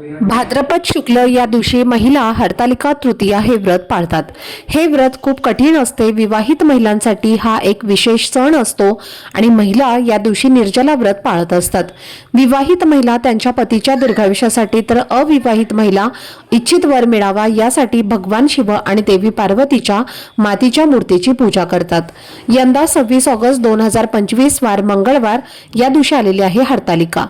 भाद्रपद शुक्ल या दिवशी महिला हरतालिका तृतीया हे व्रत पाळतात. हे व्रत खूप कठीण असते. विवाहित महिलांसाठी हा एक विशेष सण असतो आणि महिला या दिवशी निर्जला व्रत पाळत असतात. विवाहित महिला त्यांच्या पतीच्या दीर्घायुष्यासाठी तर अविवाहित महिला इच्छित वर मिळावा यासाठी भगवान शिव आणि देवी पार्वतीच्या मातीच्या मूर्तीची पूजा करतात. यंदा सव्वीस ऑगस्ट दोन हजार पंचवीस वार मंगळवार या दिवशी आलेली आहे हरतालिका.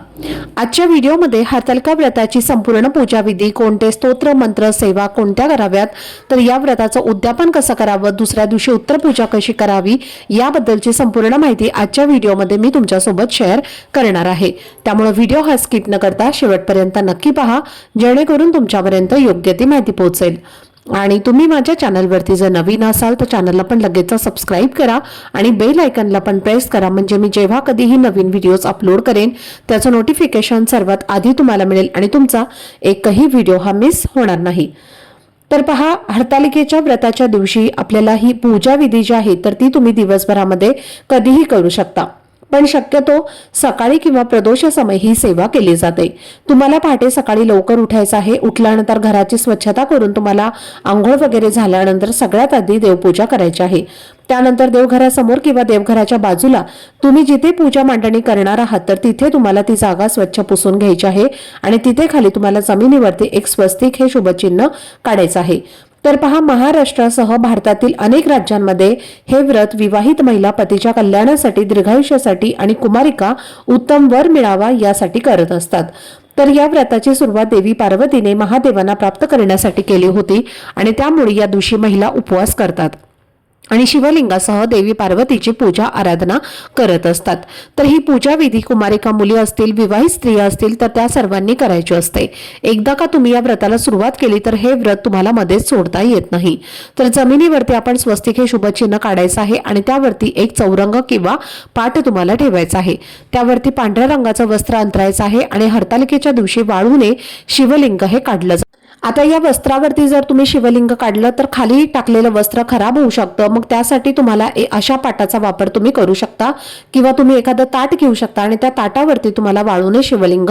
आजच्या व्हिडिओमध्ये हरतालिका व्रताची संपूर्ण पूजाविधी कोणते स्तोत्र मंत्र सेवा कोणत्या कराव्यात? तर या व्रताचं उद्यापन कसं करावं? दुसऱ्या दिवशी उत्तर पूजा कशी करावी? याबद्दलची संपूर्ण माहिती आजच्या व्हिडिओमध्ये मी तुमच्यासोबत शेअर करणार आहे. त्यामुळे व्हिडिओ हा स्किप न करता शेवटपर्यंत नक्की पहा. जेणेकरून तुमच्यापर्यंत योग्य ती माहिती पोहोचेल. आणि तुम्ही माझ्या चॅनलवरती जर नवीन असाल तर चॅनलला पण लगेच सबस्क्राईब करा आणि बेल आयकनला पण प्रेस करा. म्हणजे मी जेव्हा कधीही नवीन व्हिडिओज अपलोड करेन त्याचं नोटिफिकेशन सर्वात आधी तुम्हाला मिळेल आणि तुमचा एकही व्हिडिओ हा मिस होणार नाही. तर पहा हरतालिकेच्या व्रताच्या दिवशी आपल्याला ही पूजा विधी जी आहे तर ती तुम्ही दिवसभरामध्ये कधीही करू शकता. पण शक्यतो सकाळी किंवा प्रदोषासमय ही सेवा केली जाते. तुम्हाला पहाटे सकाळी लवकर उठायचं आहे. उठल्यानंतर घराची स्वच्छता करून तुम्हाला आंघोळ वगैरे झाल्यानंतर सगळ्यात आधी देवपूजा करायची आहे. त्यानंतर देवघरासमोर किंवा देवघराच्या बाजूला तुम्ही जिथे पूजा मांडणी करणार आहात तर तिथे तुम्हाला ती जागा स्वच्छ पुसून घ्यायची आहे आणि तिथे खाली तुम्हाला जमिनीवरती एक स्वस्तिक हे शुभचिन्ह काढायचं आहे. तर पहा महाराष्ट्रासह भारतातील अनेक राज्यांमध्ये हे व्रत विवाहित महिला पतीच्या कल्याणासाठी दीर्घायुष्यासाठी आणि कुमारिका उत्तम वर मिळावा यासाठी करत असतात. तर या व्रताची सुरुवात देवी पार्वतीने महादेवांना प्राप्त करण्यासाठी केली होती आणि त्यामुळे या दिवशी महिला उपवास करतात. आणि शिवलिंगासह देवी पार्वतीची पूजा आराधना करत असतात. तर ही पूजा विधी कुमारिका मुली असतील विवाहित स्त्रिया असतील तर त्या सर्वांनी करायची असते. एकदा का तुम्ही या व्रताला सुरुवात केली तर हे व्रत तुम्हाला मध्येच सोडता येत नाही. तर जमिनीवरती आपण स्वस्तिक हे शुभचिन्ह काढायचं आहे आणि त्यावरती एक चौरंग किंवा पाठ तुम्हाला ठेवायचा आहे. त्यावरती पांढऱ्या रंगाचं वस्त्र अंतरायचं आहे आणि हरतालिकेच्या दिवशी वाळूने शिवलिंग हे काढलं जातं. आता या वस्त्रावरती जर तुम्ही शिवलिंग काढलं तर खाली टाकलेलं वस्त्र खराब होऊ शकतं. मग त्यासाठी तुम्हाला ए- अशा पाटाचा वापर तुम्ही करू शकता किंवा तुम्ही एखादं ताट घेऊ शकता आणि त्या ताटावरती तुम्हाला वाळूने शिवलिंग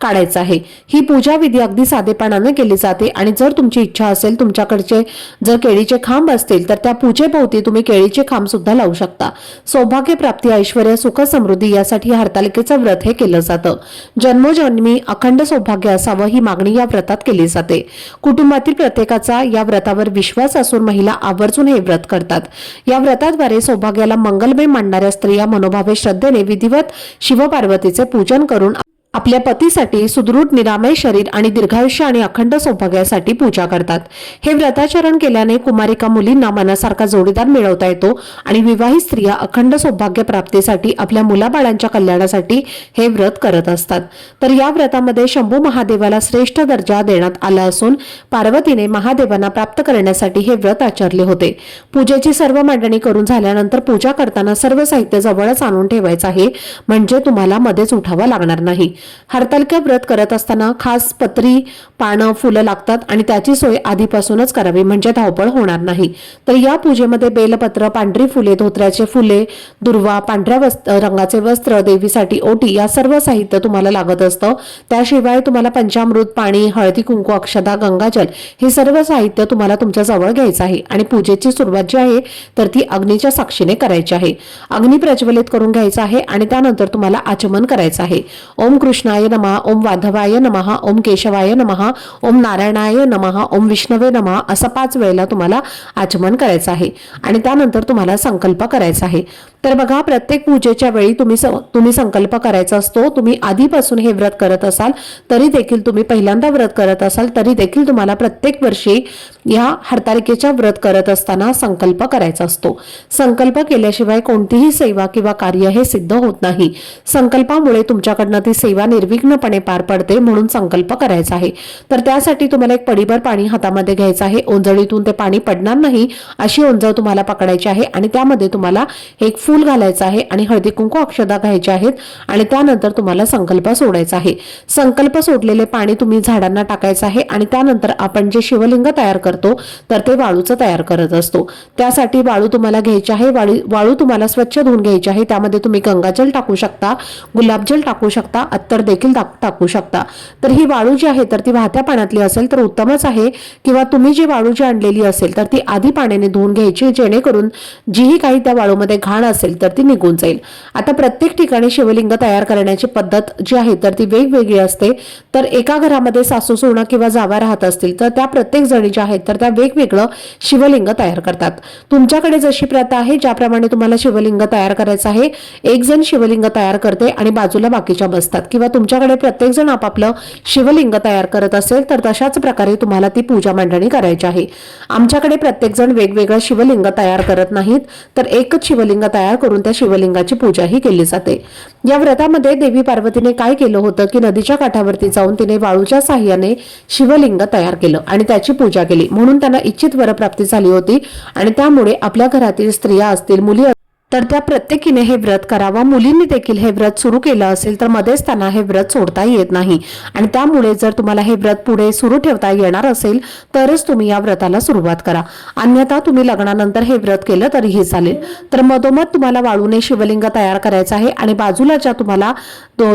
काढायचं आहे. ही पूजा विधी अगदी साधेपणाने केली जाते आणि जर तुमची इच्छा असेल तुमच्याकडचे जर केळीचे खांब असतील तर त्या पूजेभोवती तुम्ही केळीचे खांब सुद्धा लावू शकता. सौभाग्य प्राप्ती ऐश्वर सुख समृद्धी यासाठी हरतालिकेचं व्रत हे केलं जातं. जन्मोजन्मी अखंड सौभाग्य असावं ही मागणी या व्रतात केली जाते. कुटुंबातील प्रत्येकाचा या व्रतावर विश्वास असून महिला आवर्जून हे व्रत करतात. या व्रताद्वारे सौभाग्याला मंगलमय मांडणाऱ्या स्त्रिया मनोभावे श्रद्धेने विधिवत शिवपार्वतीचे पूजन करून आपल्या पतीसाठी सुदृढ निरामय शरीर आणि दीर्घायुष्य आणि अखंड सौभाग्यासाठी पूजा करतात. हे व्रताचरण केल्याने कुमारिका मुलींना मनासारखा जोडीदार मिळवता येतो आणि विवाहित स्त्रिया अखंड सौभाग्य प्राप्तीसाठी आपल्या मुलाबाळांच्या कल्याणासाठी हे व्रत करत असतात. तर या व्रतामध्ये शंभू महादेवाला श्रेष्ठ दर्जा देण्यात आला असून पार्वतीने महादेवांना प्राप्त करण्यासाठी हे व्रत आचरले होते. पूजेची सर्व मांडणी करून झाल्यानंतर पूजा करताना सर्व साहित्य जवळच आणून ठेवायचं आहे. म्हणजे तुम्हाला मध्येच उठावं लागणार नाही. हरतालिका व्रत करत असताना खास पत्री पानं फुलं लागतात आणि त्याची सोय आधीपासूनच करावी म्हणजे धावपळ होणार नाही. तर या पूजेमध्ये बेलपत्र पांढरी फुले धोत्र्याचे फुले दुर्वा पांढऱ्या वस्त्र रंगाचे वस्त्र देवीसाठी ओटी या सर्व साहित्य तुम्हाला लागत असतं. त्याशिवाय तुम्हाला पंचामृत पाणी हळदी कुंकू अक्षदा गंगाजल हे सर्व साहित्य तुम्हाला तुमच्या जवळ घ्यायचं आहे आणि पूजेची सुरुवात जी आहे तर ती अग्नीच्या साक्षीने करायची आहे. अग्नी प्रज्वलित करून घ्यायचा आहे आणि त्यानंतर तुम्हाला आचमन करायचं आहे. ओम कृष्णाय नमः ओम वाधवाय नमः ओम केशवाय नमः ओम नारायणाय नमः ओम विष्णवे नमः असं पाच वेळेला तुम्हाला आचमन करायचं आहे. आणि त्यानंतर तुम्हाला संकल्प करायचा आहे. तर बघा प्रत्येक पूजेच्या वेळी तुम्ही तुम्ही संकल्प करायचा असतो. तुम्ही आधीपासून हे व्रत करत असाल तरी देखील तुम्ही पहिल्यांदा व्रत करत असाल तरी देखील तुम्हाला प्रत्येक वर्षी या हरतालिकेच्या व्रत करत असताना संकल्प करायचा असतो. संकल्प केल्याशिवाय कोणतीही सेवा किंवा कार्य हे सिद्ध होत नाही. संकल्पामुळे तुमच्याकडनं ती सेवा निर्विघ्नपणे पार पडते म्हणून संकल्प करायचा आहे. तर त्यासाठी तुम्हाला एक पडीभर पाणी हातामध्ये घ्यायचं आहे. ओंजळीतून ते पाणी पडणार नाही अशी ओंजळ तुम्हाला पकडायची आहे आणि त्यामध्ये तुम्हाला एक फूल घालायचं आहे आणि हळदी कुंकू अक्षदा घ्यायच्या आहेत आणि त्यानंतर तुम्हाला संकल्प सोडायचा आहे. संकल्प सोडलेले पाणी तुम्ही झाडांना टाकायचं आहे आणि त्यानंतर आपण जे शिवलिंग तयार करतो तर ते वाळूचं तयार करत असतो. त्यासाठी वाळू तुम्हाला घ्यायची आहे. वाळू वाळू तुम्हाला स्वच्छ धुवून घ्यायची आहे. त्यामध्ये तुम्ही गंगाजल टाकू शकता गुलाबजल टाकू शकता तर देखील टाकू शकता. तर ही वाळू जी आहे तर ती वाहत्या पाण्यातली असेल तर उत्तमच आहे. किंवा तुम्ही जी वाळू जी आणलेली असेल तर ती आधी पाण्याने धुवून घ्यायची जेणेकरून जीही काही त्या वाळूमध्ये घाण असेल तर ती निघून जाईल. आता प्रत्येक ठिकाणी शिवलिंग तयार करण्याची पद्धत जी आहे तर ती वेगवेगळी असते. तर एका घरामध्ये सासू सोना किंवा जावा राहत असतील तर त्या प्रत्येक जणी ज्या आहेत तर त्या वेगवेगळं शिवलिंग तयार करतात. तुमच्याकडे जशी प्रथा आहे ज्याप्रमाणे तुम्हाला शिवलिंग तयार करायचं आहे एक जण शिवलिंग तयार करते आणि बाजूला बाकीच्या बसतात. किंवा तुमच्याकडे प्रत्येकजण आपापलं शिवलिंग तयार करत असेल तर तशाच प्रकारे तुम्हाला ती पूजा मांडणी करायची आहे. आमच्याकडे प्रत्येकजण वेगवेगळं शिवलिंग तयार करत नाहीत तर एकच शिवलिंग तयार करून त्या शिवलिंगाची पूजाही केली जाते. या व्रतामध्ये देवी पार्वतीने काय केलं होतं की नदीच्या काठावरती जाऊन तिने वाळूच्या साह्याने शिवलिंग तयार केलं आणि त्याची पूजा केली. म्हणून त्यांना इच्छित वरप्राप्ती झाली होती आणि त्यामुळे आपल्या घरातील स्त्रिया असतील मुली तर त्या प्रत्येकीने हे व्रत करावं. मुलींनी देखील हे व्रत सुरू केलं असेल तर मध्येच त्यांना हे व्रत सोडता येत नाही. आणि त्यामुळे जर तुम्हाला हे व्रत पुढे सुरू ठेवता येणार असेल तरच तुम्ही या व्रताला सुरुवात करा. अन्यथा तुम्ही लग्नानंतर हे व्रत केलं तरीही चालेल. तर मधोमध तुम्हाला वाळूने शिवलिंग तयार करायचं आहे आणि बाजूला ज्या तुम्हाला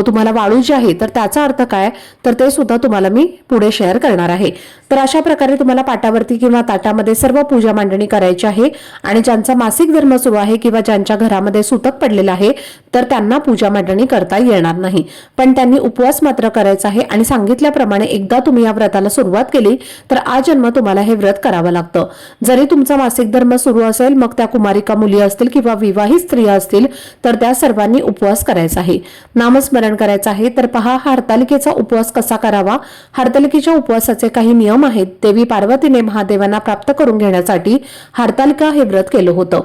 तुम्हाला वाळू जी आहे तर त्याचा अर्थ काय? तर ते सुद्धा तुम्हाला मी पुढे शेअर करणार आहे. तर अशा प्रकारे तुम्हाला पाटावरती किंवा ताटामध्ये सर्व पूजा मांडणी करायची आहे आणि ज्यांचा मासिक धर्म सुरू आहे किंवा ज्यांच्या घरामध्ये सुतक पडलेलं आहे तर त्यांना पूजा मांडणी करता येणार नाही. पण त्यांनी उपवास मात्र करायचा आहे आणि सांगितल्याप्रमाणे एकदा तुम्ही या व्रताला सुरुवात केली तर आजन्म तुम्हाला हे व्रत करावं लागतं. जरी तुमचा मासिक धर्म सुरू असेल मग त्या कुमारिका मुली असतील किंवा विवाहित स्त्रिया असतील तर त्या सर्वांनी उपवास करायचा आहे. नामस्मरण करायचं आहे. तर पहा हरतालिकेचा उपवास कसा करावा? हरतालिकेच्या उपवासाचे काही नियम आहेत देवी पार्वतीने महादेवांना प्राप्त करून घेण्यासाठी हरतालिका हे व्रत केलं होतं.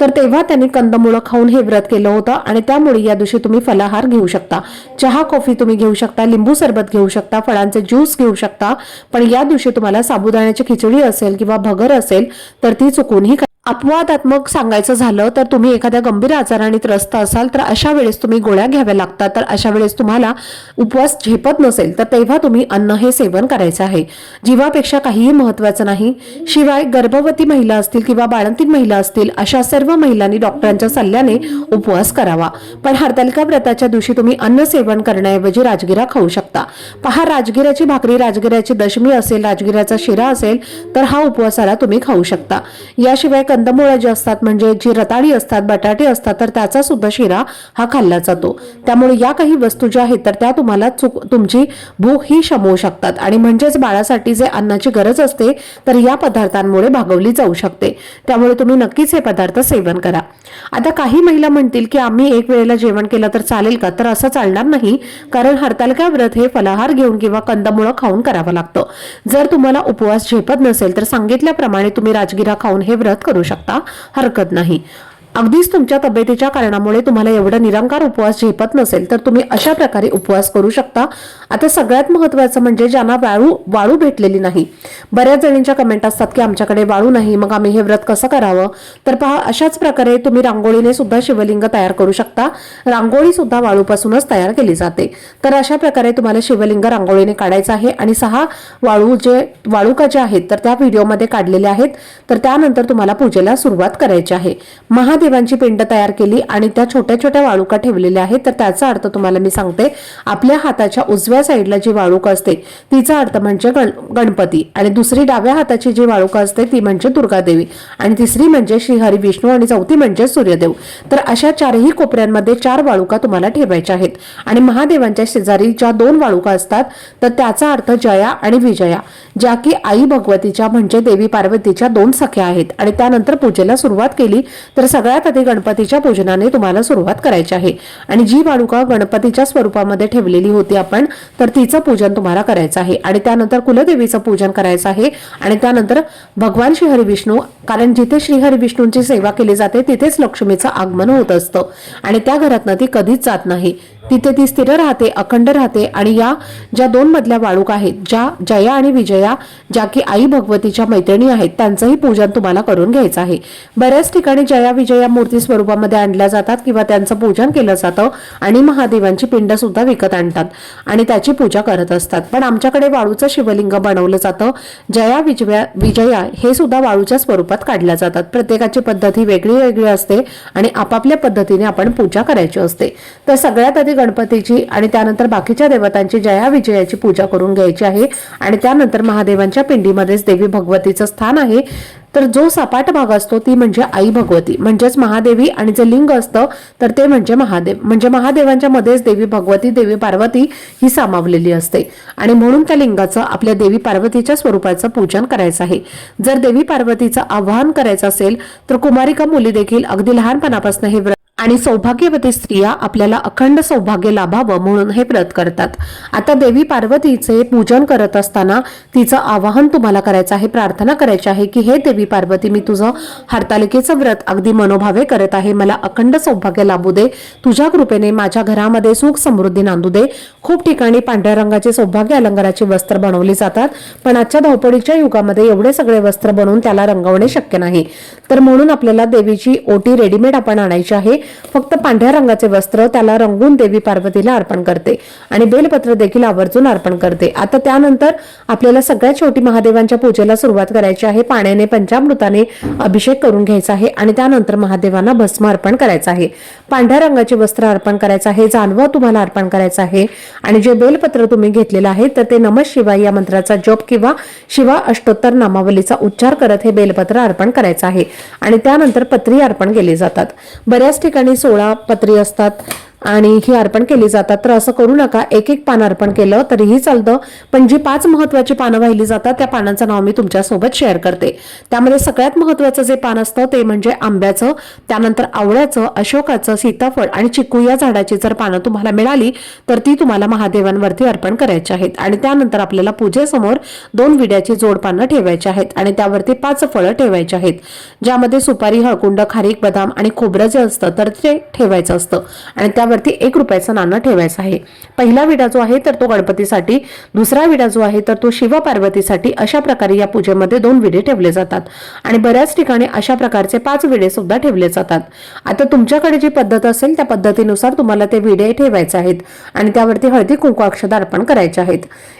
तर तेव्हा त्यांनी कंदमुळं खाऊन हे व्रत केलं होतं आणि त्यामुळे या दिवशी तुम्ही फलाहार घेऊ शकता. चहा कॉफी तुम्ही घेऊ शकता लिंबू सरबत घेऊ शकता फळांचे ज्यूस घेऊ शकता. पण या दिवशी तुम्हाला साबुदाण्याची खिचडी असेल किंवा भगर असेल तर ती चुकूनही अपवादात्मक सांगायचं झालं तर तुम्ही एखाद्या गंभीर आजाराने त्रस्त असाल तर अशा वेळेस तुम्ही गोळ्या घ्याव्या लागतात. तर अशा वेळेस तुम्हाला उपवास झेपत नसेल तर तेव्हा तुम्ही अन्न हे सेवन करायचं आहे. जीवापेक्षा काहीही महत्वाचं नाही. शिवाय गर्भवती महिला असतील किंवा बाळंतीन महिला असतील अशा सर्व सर्व महिलांनी डॉक्टरांच्या सल्ल्याने उपवास करावा. पण हरतालिका व्रताच्या दिवशी तुम्ही अन्न सेवन करण्याऐवजी राजगिरा खाऊ शकता. पहा राजगिराची भाकरी राजगिराची दशमी असेल राजगिराचा शिरा असेल तर हा उपवासाला तुम्ही खाऊ शकता. याशिवाय कंदमुळं जी असतात म्हणजे जी रताळी असतात बटाटे असतात तर त्याचा सुद्धा शिरा हा खाल्ला जातो. त्यामुळे या काही वस्तू ज्या आहेत तर त्या तुम्हाला चुक तुमची भूक ही शमवू शकतात. आणि म्हणजेच बाळासाठी जे अन्नाची गरज असते तर या पदार्थांमुळे भागवली जाऊ शकते. त्यामुळे तुम्ही नक्कीच हे पदार्थ सेवन करा. आता काही महिला म्हणतील की आम्ही एक वेळेला जेवण केलं तर चालेल का? तर असं चालणार नाही. कारण हरतालिका व्रत हे फलाहार घेऊन किंवा कंदमुळं खाऊन करावं लागतं. जर तुम्हाला उपवास झेपत नसेल तर सांगितल्याप्रमाणे तुम्ही राजगिरा खाऊन हे व्रत करू शकता. हरकत नाही. अगदीच तुमच्या तब्येतीच्या कारणामुळे तुम्हाला एवढं निरंकार उपवास झेपत नसेल तर तुम्ही अशा प्रकारे उपवास करू शकता. आता सगळ्यात महत्वाचं म्हणजे ज्यांना वाळू वाळू भेटलेली नाही. बऱ्याच जणींच्या कमेंट असतात की आमच्याकडे वाळू नाही मग आम्ही हे व्रत कसं करावं? तर पहा अशाच प्रकारे तुम्ही रांगोळीने सुद्धा शिवलिंग तयार करू शकता. रांगोळी सुद्धा वाळूपासूनच तयार केली जाते. तर अशा प्रकारे तुम्हाला शिवलिंग रांगोळीने काढायचं आहे आणि सहा वाळू जे वाळूका जे आहेत तर त्या व्हिडिओमध्ये काढलेले आहेत. तर त्यानंतर तुम्हाला पूजेला सुरुवात करायची आहे. देवांची पिंड तयार केली आणि त्या छोट्या छोट्या वाळुका ठेवलेल्या आहेत तर त्याचा अर्थ तुम्हाला मी सांगते आपल्या हाताच्या उजव्या साईडला जी वाळूक असते तिचा अर्थ म्हणजे गणपती. आणि दुसरी डाव्या हाताची जी वाळूक असते ती म्हणजे दुर्गादेवी. आणि तिसरी म्हणजे श्रीहरी विष्णू आणि चौथी म्हणजे सूर्यदेव. तर अशा चारही कोपऱ्यांमध्ये चार वाळुका तुम्हाला ठेवायच्या आहेत. आणि महादेवांच्या शेजारी ज्या दोन वाळुका असतात तर त्याचा अर्थ जया आणि विजया ज्या की आई भगवतीच्या म्हणजे देवी पार्वतीच्या दोन सख्या आहेत. आणि त्यानंतर पूजेला सुरुवात केली तर सगळ्या सगळ्यात आधी गणपतीच्या पूजनाने तुम्हाला सुरुवात करायची आहे. आणि जी वाळूका गणपतीच्या स्वरूपामध्ये ठेवलेली होती आपण तर तिचं पूजन तुम्हाला करायचं आहे. आणि त्यानंतर कुलदेवीचं पूजन करायचं आहे. आणि त्यानंतर भगवान श्री विष्णू कारण जिथे श्री विष्णूंची सेवा केली जाते तिथेच लक्ष्मीचं आगमन होत असतं. आणि त्या घरातनं ती कधीच जात नाही. तिथे ती स्थिर राहते अखंड राहते आणि या ज्या दोन मधल्या वाळूक आहेत ज्या जया आणि विजया ज्या की आई भगवतीच्या मैत्रिणी आहेत त्यांचंही पूजन तुम्हाला करून घ्यायचं आहे. बऱ्याच ठिकाणी जया विजया मूर्ती स्वरूपामध्ये आणल्या जातात किंवा त्यांचं पूजन केलं जातं आणि महादेवांची पिंड सुद्धा विकत आणतात आणि त्याची पूजा करत असतात. पण आमच्याकडे वाळूचं शिवलिंग बनवलं जातं. जया विजया विजया हे सुद्धा वाळूच्या स्वरूपात काढल्या जातात. प्रत्येकाची पद्धती वेगळी वेगळी असते आणि आपापल्या पद्धतीने आपण पूजा करायची असते. तर सगळ्यात आधी गणपतीची आणि त्यानंतर बाकीच्या देवतांची जया विजयाची पूजा करून घ्यायची आहे. आणि त्यानंतर महादेवांच्या पिंडीमध्येच देवी भगवतीचं स्थान आहे. तर जो सपाट भाग असतो ती म्हणजे आई भगवती. म्हणजेच महादेवी आणि जे लिंग असतं तर ते म्हणजे महादेव. म्हणजे महादेवांच्या मध्येच देवी भगवती देवी पार्वती ही सामावलेली असते. आणि म्हणून त्या लिंगाचं आपल्या देवी पार्वतीच्या स्वरूपाचं पूजन करायचं आहे. जर देवी पार्वतीचं आवाहन करायचं असेल तर कुमारिका मुली देखील अगदी लहानपणापासून हे व्रत आणि सौभाग्यवती स्त्रिया आपल्याला अखंड सौभाग्य लाभावं म्हणून हे व्रत करतात. आता देवी पार्वतीचे पूजन करत असताना तिचं आवाहन तुम्हाला करायचं आहे प्रार्थना करायची आहे की हे देवी पार्वती मी तुझं हरतालिकेचं व्रत अगदी मनोभावे करत आहे. मला अखंड सौभाग्य लाभू दे. तुझ्या कृपेने माझ्या घरामध्ये सुख समृद्धी नांदू दे. खूप ठिकाणी पांढऱ्या रंगाचे सौभाग्य अलंकाराची वस्त्र बनवली जातात पण आजच्या धावपळीच्या युगामध्ये एवढे सगळे वस्त्र बनवून त्याला रंगवणे शक्य नाही. तर म्हणून आपल्याला देवीची ओटी रेडीमेड आपण आणायची आहे. फक्त पांढऱ्या रंगाचे वस्त्र त्याला रंगून देवी पार्वतीला अर्पण करते आणि बेलपत्र देखील आवर्जून अर्पण करते. आता त्यानंतर आपल्याला सगळ्यात शेवटी महादेवांच्या पूजेला सुरुवात करायची आहे. पाण्याने पंचामृताने अभिषेक करून घ्यायचा आहे आणि त्यानंतर महादेवांना भस्म अर्पण करायचं आहे. पांढऱ्या रंगाचे वस्त्र अर्पण करायचं आहे जानवं तुम्हाला अर्पण करायचं आहे आणि जे बेलपत्र तुम्ही घेतलेलं आहे तर ते नम शिवाय या मंत्राचा जप किंवा शिवा अष्टोत्तर नामावलीचा उच्चार करत हे बेलपत्र अर्पण करायचं आहे आणि त्यानंतर पत्री अर्पण केली जातात. बऱ्याच ठिकाणी आणि सोळा पत्री असतात. आणि ही अर्पण केली जातात. तर असं करू नका. एक एक पान अर्पण केलं तरीही चालतं. पण जी पाच महत्वाची पानं वाहिली जातात त्या पानांचं नाव मी तुमच्यासोबत शेअर करते. त्यामध्ये सगळ्यात महत्वाचं जे पान असतं ते म्हणजे आंब्याचं त्यानंतर आवळ्याचं अशोकाचं सीताफळ आणि चिकू या झाडाची जर पानं तुम्हाला मिळाली तर ती तुम्हाला महादेवांवरती अर्पण करायची आहेत. आणि त्यानंतर आपल्याला पूजेसमोर दोन विड्याची जोड पानं ठेवायची आहेत आणि त्यावरती पाच फळं ठेवायची आहेत. ज्यामध्ये सुपारी हळकुंड खारीक बदाम आणि खोबरं जे असतं तर ते ठेवायचं असतं. आणि त्यावरती एक रुपयाचं नाणं ठेवायचं आहे. पहिला विडा जो आहे तर तो गणपतीसाठी दुसरा विडा जो आहे तर तो शिव पार्वतीसाठी अशा प्रकारे या पूजेमध्ये दोन विडे ठेवले जातात. आणि बऱ्याच ठिकाणी अशा प्रकारचे पाच विडे सुद्धा ठेवले जातात. आता तुमच्याकडे जी पद्धत असेल त्या पद्धतीनुसार तुम्हाला ते विडे ठेवायचे आहेत. आणि त्यावरती हळदी कुंकू अक्षदा अर्पण करायचे आहेत.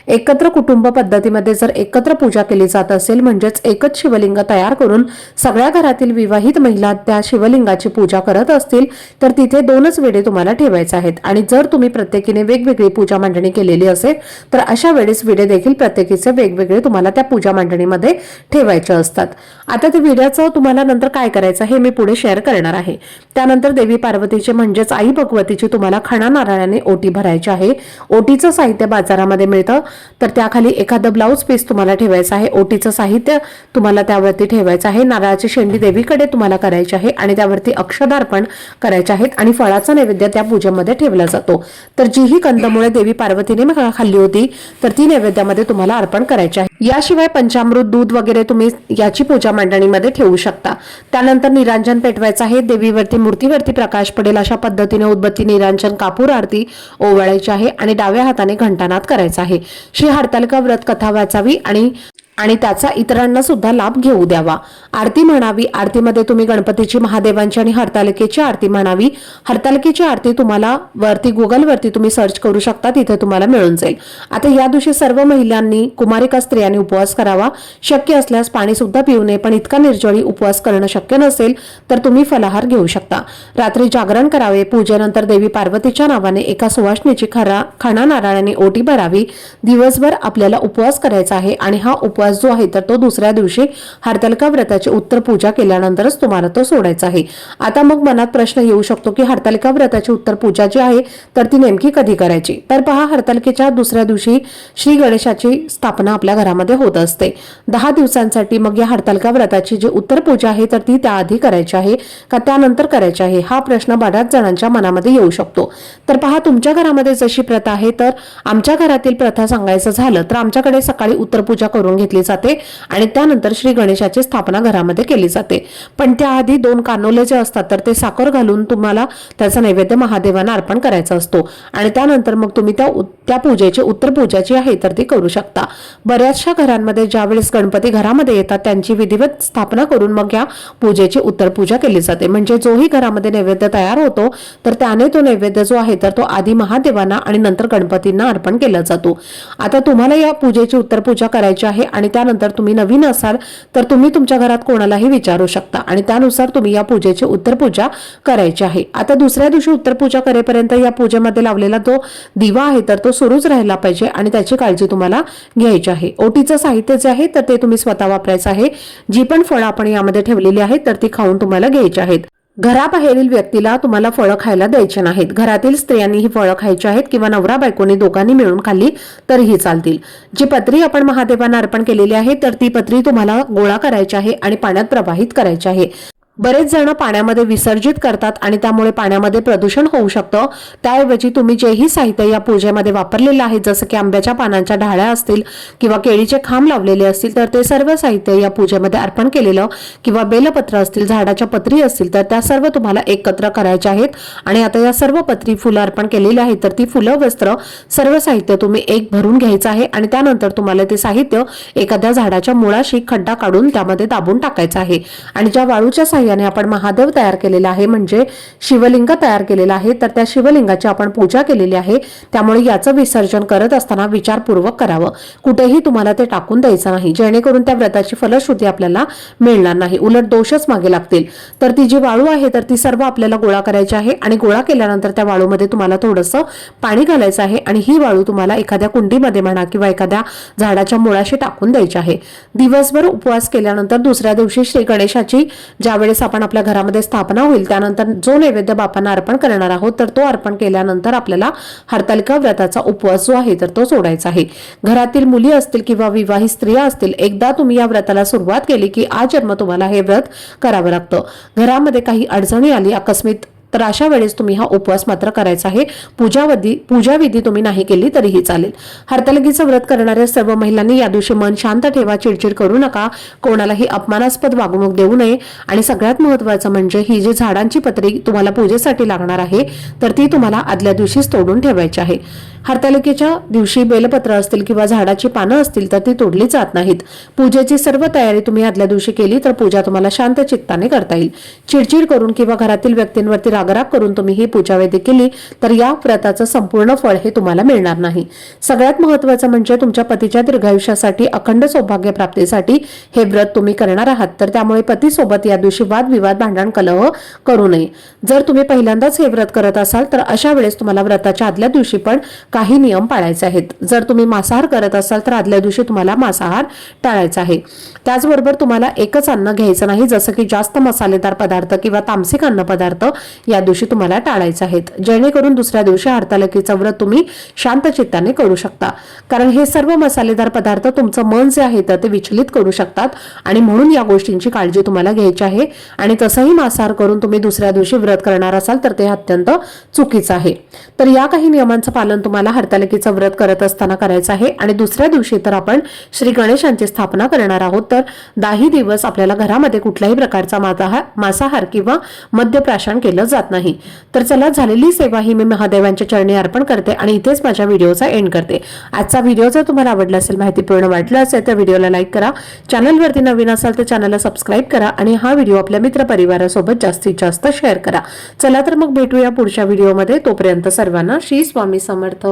एकत्र कुटुंब पद्धतीमध्ये जर एकत्र पूजा केली जात असेल म्हणजेच एकच शिवलिंग तयार करून सगळ्या घरातील विवाहित महिला त्या शिवलिंगाची पूजा करत असतील तर तिथे दोनच वेडे तुम्हाला ठेवायचे आहेत. आणि जर तुम्ही प्रत्येकीने वेगवेगळी पूजा मांडणी केलेली असेल तर अशा वेळेस विडे देखील प्रत्येकीचे वेगवेगळे तुम्हाला त्या पूजा मांडणीमध्ये ठेवायचे असतात. आता ते विड्याचं तुम्हाला नंतर काय करायचं हे मी पुढे शेअर करणार आहे. त्यानंतर देवी पार्वतीचे म्हणजेच आई भगवतीची तुम्हाला खणा नारळाने ओटी भरायची आहे. ओटीचं साहित्य बाजारामध्ये मिळतं. तर त्याखाली एखादं ब्लाऊज पीस तुम्हाला ठेवायचं आहे. ओटीचं साहित्य तुम्हाला त्यावरती ठेवायचं आहे. नारळाची शेंडी देवीकडे तुम्हाला करायची आहे. आणि त्यावरती अक्षदार्पण करायचे आहेत. आणि फळाचा नैवेद्य त्या पूजेमध्ये ठेवला जातो. तर जी ही कंदमुळे देवी पार्वतीने खाल्ली होती. तर ती नैवेद्यामध्ये तुम्हाला अर्पण करायची आहे. याशिवाय पंचामृत दूध वगैरे तुम्ही याची पूजा मांडणीमध्ये ठेवू शकता. त्यानंतर निरांजन पेटवायचं आहे. देवीवरती मूर्तीवरती प्रकाश पडेल अशा पद्धतीने उद्बत्ती निरांजन कापूर आरती ओवाळायची आहे आणि डाव्या हाताने घंटानाद करायचा आहे. श्री हरतालिका व्रत कथा वाचावी आणि आणि त्याचा इतरांना सुद्धा लाभ घेऊ द्यावा. आरती म्हणावी आरतीमध्ये तुम्ही गणपतीची महादेवांची आणि हरतालिकेची आरती म्हणावी. हरतालिकेची आरती तुम्हाला वरती गुगलवरती तुम्ही सर्च करू शकता तिथे तुम्हाला मिळून जाईल. आता या दिवशी सर्व महिलांनी कुमारिका स्त्रियांनी उपवास करावा. शक्य असल्यास पाणी सुद्धा पिऊ नये पण इतका निर्जळी उपवास करणं शक्य नसेल तर तुम्ही फलाहार घेऊ शकता. रात्री जागरण करावे पूजेनंतर देवी पार्वतीच्या नावाने एका सुवासनीची खरा खणा नारळाने ओटी भरावी. दिवसभर आपल्याला उपवास करायचा आहे आणि हा उपवास जो आहे तर तो दुसऱ्या दिवशी हरतालिका व्रताची उत्तर पूजा केल्यानंतरच तुम्हाला तो सोडायचा आहे. आता मग मनात प्रश्न येऊ शकतो की हरतालिका व्रताची उत्तर पूजा जी आहे तर ती नेमकी कधी करायची? तर पहा हरतालिकेच्या दुसऱ्या दिवशी श्री गणेशाची स्थापना आपल्या घरामध्ये होत असते. दहा दिवसांसाठी मग या हरतालिका व्रताची जी उत्तर पूजा आहे तर ती त्याआधी करायची आहे का त्यानंतर करायची आहे हा प्रश्न बऱ्याच जणांच्या मनामध्ये येऊ शकतो. तर पहा तुमच्या घरामध्ये जशी प्रथा आहे तर आमच्या घरातील प्रथा सांगायचं झालं तर आमच्याकडे सकाळी उत्तर पूजा करून घेतली घेतली जाते आणि त्यानंतर श्री गणेशाची स्थापना घरामध्ये केली जाते. पण त्याआधी दोन कानोले जे असतात तर ते साखर घालून तुम्हाला त्याचा नैवेद्य महादेवांना अर्पण करायचा असतो. आणि त्यानंतर मग तुम्ही त्या त्या पूजेची उत्तर पूजा जी आहे तर ती करू शकता. बऱ्याचशा घरांमध्ये ज्यावेळेस गणपती घरामध्ये येतात त्यांची विधिवत स्थापना करून मग या पूजेची उत्तर पूजा केली जाते. म्हणजे जोही घरामध्ये नैवेद्य तयार होतो तर त्याने तो नैवेद्य जो आहे तर तो आधी महादेवांना आणि नंतर गणपतींना अर्पण केला जातो. आता तुम्हाला या पूजेची उत्तर पूजा करायची आहे आणि त्यानंतर तुम्ही नवीन असाल तर तुम्ही तुमच्या घरात कोणालाही विचारू शकता. आणि त्यानुसार तुम्ही या पूजेची उत्तर पूजा करायची आहे. आता दुसऱ्या दिवशी उत्तर पूजा करेपर्यंत या पूजेमध्ये लावलेला जो दिवा आहे तर तो सुरूच राहिला पाहिजे आणि त्याची काळजी तुम्हाला घ्यायची आहे. ओटीचं साहित्य जे आहे तर ते तुम्ही स्वतः वापरायचं आहे. जी पण फळं आपण यामध्ये ठेवलेली आहेत तर ती खाऊन तुम्हाला घ्यायची आहेत. घराबाहेरील व्यक्तीला तुम्हाला फळं खायला द्यायचे नाहीत. घरातील स्त्रियांनी ही फळं खायची आहेत किंवा नवरा बायकोनी दोघांनी मिळून खाल्ली तरीही चालतील. जी पत्री आपण महादेवांना अर्पण केलेली आहे तर ती पत्री तुम्हाला गोळा करायची आहे आणि पाण्यात प्रवाहित करायची आहे. बरेच जण पाण्यामध्ये विसर्जित करतात आणि त्यामुळे पाण्यामध्ये प्रदूषण होऊ शकतं. त्याऐवजी तुम्ही जेही साहित्य या पूजेमध्ये वापरलेलं आहे जसं की आंब्याच्या पानांच्या ढाळ्या असतील किंवा केळीचे खांब लावलेले असतील तर ते सर्व साहित्य या पूजेमध्ये अर्पण केलेलं किंवा बेलपत्र असतील झाडाच्या पत्री असतील तर त्या सर्व तुम्हाला एकत्र करायच्या आहेत. आणि आता या सर्व पत्री फुलं अर्पण केलेली आहेत तर ती फुलं वस्त्र सर्व साहित्य तुम्ही एक भरून घ्यायचं आहे आणि त्यानंतर तुम्हाला ते साहित्य एखाद्या झाडाच्या मुळाशी खड्डा काढून त्यामध्ये दाबून टाकायचं आहे. आणि ज्या वाळूच्या साहित्य साह्याने आपण महादेव तयार केलेला आहे म्हणजे शिवलिंग तयार केलेला आहे. तर त्या शिवलिंगाची आपण पूजा केलेली आहे. त्यामुळे याचं विसर्जन करत असताना विचारपूर्वक करावं. कुठेही तुम्हाला ते टाकून द्यायचं नाही. जेणेकरून त्या व्रताची फलश्रुती आपल्याला मिळणार नाही. उलट दोषच मागे लागतील. तर ती जी वाळू आहे तर ती सर्व आपल्याला गोळा करायची आहे आणि गोळा केल्यानंतर त्या वाळूमध्ये तुम्हाला थोडंसं पाणी घालायचं आहे आणि ही वाळू तुम्हाला एखाद्या कुंडीमध्ये म्हणा किंवा एखाद्या झाडाच्या मुळाशी टाकून द्यायची आहे. दिवसभर उपवास केल्यानंतर दुसऱ्या दिवशी श्री गणेशाची ज्यावेळेस आपण आपल्या घरामध्ये स्थापना होईल त्यानंतर जो नैवेद्य बापांना अर्पण करणार आहोत तर तो अर्पण केल्यानंतर आपल्याला हरतालिका व्रताचा उपवास जो आहे तर तो सोडायचा आहे. घरातील मुली असतील किंवा विवाहित स्त्रिया असतील एकदा तुम्ही या व्रताला सुरुवात केली की आज जन्म तुम्हाला हे व्रत करावं लागतं. घरामध्ये काही अडचणी आली अकस्मित तर अशा वेळेस तुम्ही हा उपवास मात्र करायचा आहे. पूजावधी पूजाविधी तुम्ही नाही केली तरीही चालेल. हरतालगीचं व्रत करणाऱ्या सर्व महिलांनी या दिवशी मन शांत ठेवा चिडचिड करू नका. कोणालाही अपमानास्पद वागणूक देऊ नये. आणि सगळ्यात महत्वाचं म्हणजे ही जी झाडांची पत्री तुम्हाला पूजेसाठी लागणार आहे तर ती तुम्हाला आदल्या दिवशीच तोडून ठेवायची आहे. हरतालिकेच्या दिवशी बेलपत्र असतील किंवा झाडाची पानं असतील तर ती तोडली जात नाहीत. पूजेची सर्व तयारी तुम्ही आदल्या दिवशी केली तर पूजा तुम्हाला शांत चित्ताने करता येईल. चिडचिड करून किंवा घरातील व्यक्तींवरती रागराग करून तुम्ही ही पूजाविधी केली तर या व्रताचं संपूर्ण फळ हे तुम्हाला मिळणार नाही. सगळ्यात महत्वाचं म्हणजे तुमच्या पतीच्या दीर्घायुष्यासाठी अखंड सौभाग्य प्राप्तीसाठी हे व्रत तुम्ही करणार आहात. तर त्यामुळे पतीसोबत या दिवशी वादविवाद भांडण कलह करू नये. जर तुम्ही पहिल्यांदाच हे व्रत करत असाल तर अशा वेळेस तुम्हाला व्रताच्या आदल्या दिवशी पण काही नियम पाळायचे आहेत. जर तुम्ही मांसाहार करत असाल तर आदल्या दिवशी तुम्हाला मांसाहार टाळायचा आहे. त्याचबरोबर तुम्हाला एकच अन्न घ्यायचं नाही जसं की जास्त मसालेदार पदार्थ किंवा तामसिक अन्न पदार्थ या दिवशी तुम्हाला टाळायचे आहेत. जेणेकरून दुसऱ्या दिवशी हरतालिकेचं व्रत तुम्ही शांत चित्ताने करू शकता. कारण हे सर्व मसालेदार पदार्थ तुमचं मन जे आहे तर ते विचलित करू शकतात आणि म्हणून या गोष्टींची काळजी तुम्हाला घ्यायची आहे. आणि तसंही मांसाहार करून तुम्ही दुसऱ्या दिवशी व्रत करणार असाल तर ते अत्यंत चुकीचं आहे. तर या काही नियमांचं पालन तुम्हाला हरतालिकेचं व्रत करत असताना करायचं आहे. आणि दुसऱ्या दिवशी तर आपण श्री गणेशांची स्थापना करणार आहोत. तर दाही दिवस आपल्याला घरामध्ये कुठल्याही प्रकारचा मांसाहार मांसाहार किंवा मद्यप्राशन केलं जात नाही. तर चला झालेली सेवा ही मी महादेवांच्या चरणी अर्पण करते आणि इथेच माझ्या व्हिडिओचा एंड करते. आजचा व्हिडिओ जर तुम्हाला आवडला असेल माहितीपूर्ण वाटलं असेल तर व्हिडिओला लाईक करा. चॅनलवरती नवीन असाल तर चॅनलला सबस्क्राईब करा आणि हा व्हिडिओ आपल्या मित्र परिवारासोबत जास्तीत जास्त शेअर करा. चला तर मग भेटूया पुढच्या व्हिडिओमध्ये. तोपर्यंत सर्वांना श्री स्वामी समर्थ.